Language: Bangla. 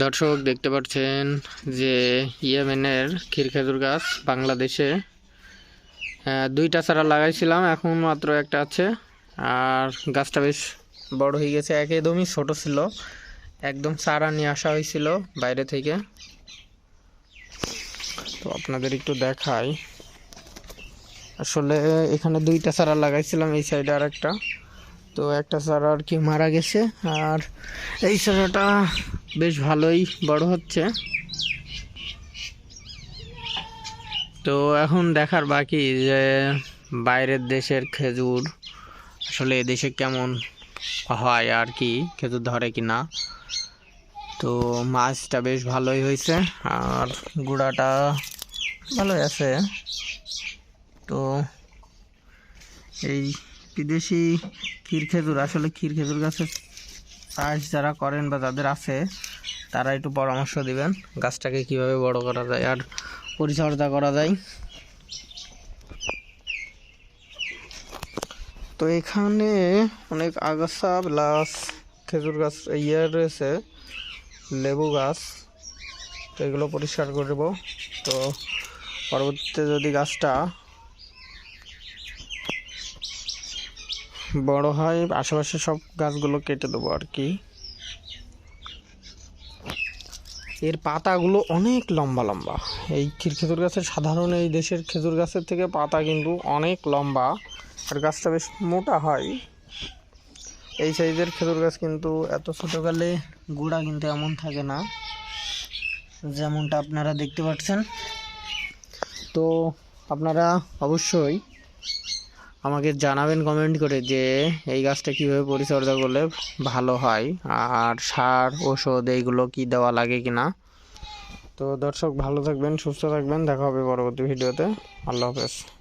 দর্শক, দেখতে পাচ্ছেন যে ইয়েমেনের ক্ষীরখেজুর গাছ বাংলাদেশে দুইটা চারা লাগাইছিলাম, এখন মাত্র একটা আছে। আর গাছটা বেশ বড় হয়ে গেছে, একদমই ছোট ছিল। একদম চারা নিয়ে আসা হয়েছিল বাইরে থেকে। তো আপনাদের একটু দেখাই। আসলে এখানে দুইটা চারা লাগাইছিলাম, এই সাইডে আর একটা তো একটা চারা আর কি মারা গেছে, আর এই চারাটা বেশ ভালোই বড় হচ্ছে। তো এখন দেখার বাকি যে বাইরের দেশের খেজুর, আসলে দেশে কেমন হয় আর কি, খেজুর ধরে কি না। তো মাছটা বেশ ভালোই হয়েছে, আর গুঁড়াটা ভালোই আছে। তো এই বিদেশি ক্ষীর খেজুর আসলে ক্ষীর খেজুর গাছের চাষ যারা করেন বা যাদের আছে, তারা একটু পরামর্শ দিবেন। গাছটাকে কীভাবে বড় করা যায় আর পরিচর্যা করা যায়। তো এখানে অনেক আগাছা প্লাস খেজুর গাছ ইয়ে রয়েছে, লেবু গাছ, তো এগুলো পরিষ্কার করব তো পরবর্তীতে যদি গাছটা বড় হয়, আশেপাশে সব গাছগুলো কেটে দেবো আর কি। এর পাতাগুলো অনেক লম্বা লম্বা। এই খেজুর গাছের সাধারণ এই দেশের খেজুর গাছের থেকে পাতা কিন্তু অনেক লম্বা। আর গাছটা বেশ মোটা হয়। এই সাইজের খেজুর গাছ কিন্তু এত ছোটোকালে গোড়া কিন্তু এমন থাকে না, যেমনটা আপনারা দেখতে পাচ্ছেন। তো আপনারা অবশ্যই আমাকে জানাবেন কমেন্ট করে যে, এই গাছটা কীভাবে পরিচর্যা করলে ভালো হয়? আর সার ওষুধ এইগুলো কি দেওয়া লাগে কি না তো দর্শক, ভালো থাকবেন, সুস্থ থাকবেন। দেখা হবে পরবর্তী ভিডিওতে। আল্লাহ হাফেজ।